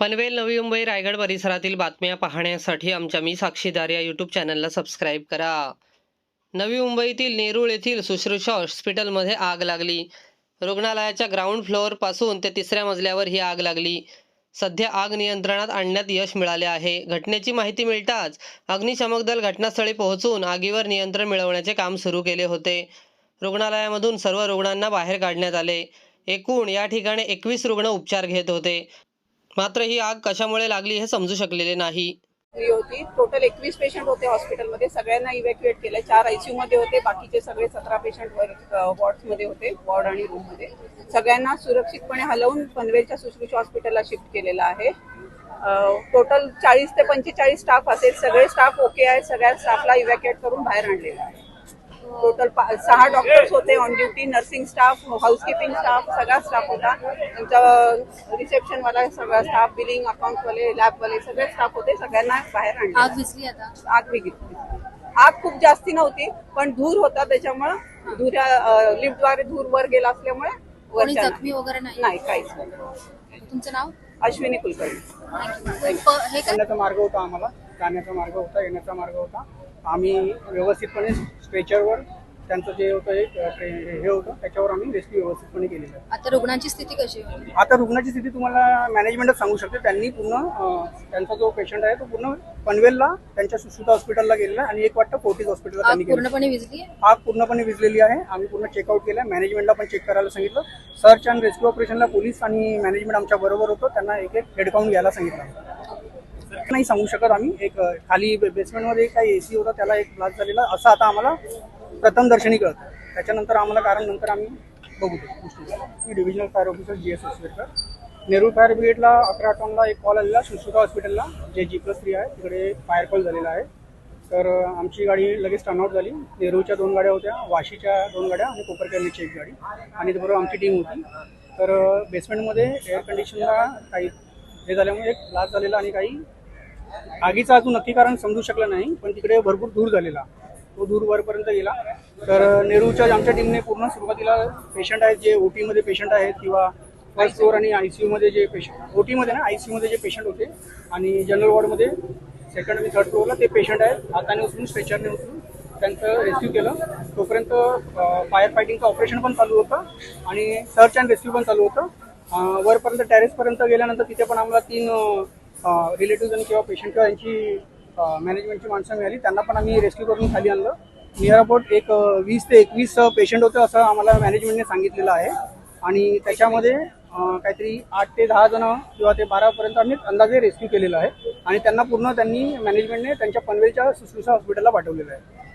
पनवेल नवी मुंबई रायगड परिसरातील बातम्या पाहण्यासाठी आमच्या मी साक्षीदार या यूट्यूब चॅनलला सबस्क्राईब करा. नवी मुंबईतील नेरूळ येथील सुश्रुषा हॉस्पिटलमध्ये आग लागली. रुग्णालयाच्या ग्राउंड फ्लोअरपासून ते तिसऱ्या मजल्यावर ही आग लागली. सध्या आग नियंत्रणात आणण्यात यश मिळाले आहे. घटनेची माहिती मिळताच अग्निशमक दल घटनास्थळी पोहोचून आगीवर नियंत्रण मिळवण्याचे काम सुरू केले होते. रुग्णालयामधून सर्व रुग्णांना बाहेर काढण्यात आले. एकूण या ठिकाणी एकवीस रुग्ण उपचार घेत होते. मात्र ही आग कशामुळे लागली हे समजू शकलेले नाही. होती. टोटल एकवीस पेशंट होते हॉस्पिटलमध्ये सगळ्यांना इव्हॅक्युएट केलं. चार आयसीयू मध्ये होते. बाकीचे सगळे सतरा पेशंट वॉर्डमध्ये होते वॉर्ड आणि रूममध्ये सगळ्यांना सुरक्षितपणे हलवून पनवेलच्या सुश्रुषा हॉस्पिटलला शिफ्ट केलेलं आहे. टोटल चाळीस ते पंचेचाळीस स्टाफ असेल. सगळे स्टाफ ओके आहे सगळ्या स्टाफला इव्हॅक्युएट करून बाहेर आणलेला आहे. टोटल सहा डॉक्टर्स होते on duty nursing staff housekeeping staff सगळा स्टाफ होता. त्यांचा रिसेप्शन वाला सगळा स्टाफ बिलिंग अकाउंट वाले लॅब वाले सगळे स्टाफ होते. सगळ्यांना बाहेर आग आणले विसली आता. आग बघितली आग खूप जास्ती नव्हती पण धूर होता त्याच्यामुळं. धुऱ्या लिफ्टद्वारे धूर वर गेला असल्यामुळे कोणी जखमी वगैरे नाही? नाही काहीच नाही. तुमचं नाव? अश्विनी कुलकर्णी. हे मार्ग होता आम्हाला. जाण्याचा मार्ग होता येण्याचा मार्ग होता. आम्ही व्यवस्थितपणे स्ट्रेचरवर त्यांचं जे होतं एक हे होतं त्याच्यावर आम्ही रेस्क्यू व्यवस्थितपणे केलेलं आहे. आता रुग्णांची स्थिती कशी आता रुग्णाची स्थिती तुम्हाला मॅनेजमेंटच सांगू शकते. त्यांनी पूर्ण अ, त्यांचा जो पेशंट आहे तो पूर्ण पनवेलला त्यांच्या सुश्रुता हॉस्पिटलला गेलेला आहे आणि एक वाटतं फोर्टीज हॉस्पिटलला आग त्यांनी पूर्णपणे विजली आग पूर्णपणे विजलेली आहे. आम्ही पूर्ण चेकआउट केलं मॅनेजमेंटला पण चेक करायला सांगितलं. सर्च अँड रेस्क्यू ऑपरेशनला पोलीस आणि मॅनेजमेंट आमच्या बरोबर होतं. त्यांना एक एक हेड काउंट घ्यायला सांगितलं. नाही सांगू शकत आम्ही. एक अ, खाली बेसमेंटमध्ये काही एसी होता त्याला एक ब्लास्ट झालेला. असं आता आम्हाला प्रथम दर्शनी कळतं. त्याच्यानंतर आम्हाला कारण नंतर आम्ही बघू. मी divisional fire officer G S officer Nehru fire ब्रिगेडला अकरा टॉनला एक कॉल आलेला सुश्रुता हॉस्पिटलला जे जी प्लस थ्री आहे. तिकडे फायर कॉल झालेला आहे. तर आमची गाडी लगेच टर्नआउट झाली. नेहरूच्या दोन गाड्या होत्या वाशीच्या दोन गाड्या आणि कोपरकर्णीची एक गाडी. आणि बरोबर आमची टीम होती. तर बेसमेंटमध्ये एअर कंडिशनला काही हे झाल्यामुळे एक ब्लास्ट झालेला आणि काही आगीचं अजून नक्की कारण समजू शकलं नाही. पण तिकडे भरपूर दूर झालेला. तो दूर वरपर्यंत गेला. तर नेहरूच्या आमच्या टीमने पूर्ण सुरुवातीला पेशंट आहेत जे ओ टीमध्ये पेशंट आहेत किंवा फर्स्ट फ्लोअर आणि आय सी यूमध्ये जे पेशंट ओ टीमध्ये ना आय सी यूमध्ये जे पेशंट होते आणि जनरल वॉर्डमध्ये सेकंड आणि थर्ड फ्लोअरला ते पेशंट आहेत. हाताने उचलून स्ट्रेचरने उचलून त्यांचं रेस्क्यू केलं. तोपर्यंत फायर फायटिंगचं ऑपरेशन पण चालू होतं आणि सर्च अँड रेस्क्यू पण चालू होतं. वरपर्यंत टेरेसपर्यंत गेल्यानंतर तिथे पण आम्हाला तीन रिलेटिव्ह आणि किंवा पेशंट किंवा यांची मॅनेजमेंटची माणसं मिळाली. त्यांना पण आम्ही रेस्क्यू करून खाली आणलं. नियर अबाउट एक वीस ते एकवीस पेशंट होते असं आम्हाला मॅनेजमेंटने सांगितलेलं आहे. आणि त्याच्यामध्ये काहीतरी आठ ते दहा जण किंवा ते बारापर्यंत आम्ही अंदाजे रेस्क्यू केलेलं आहे. आणि त्यांना पूर्ण त्यांनी मॅनेजमेंटने त्यांच्या पनवेलच्या सुश्रुषा हॉस्पिटलला पाठवलेलं आहे.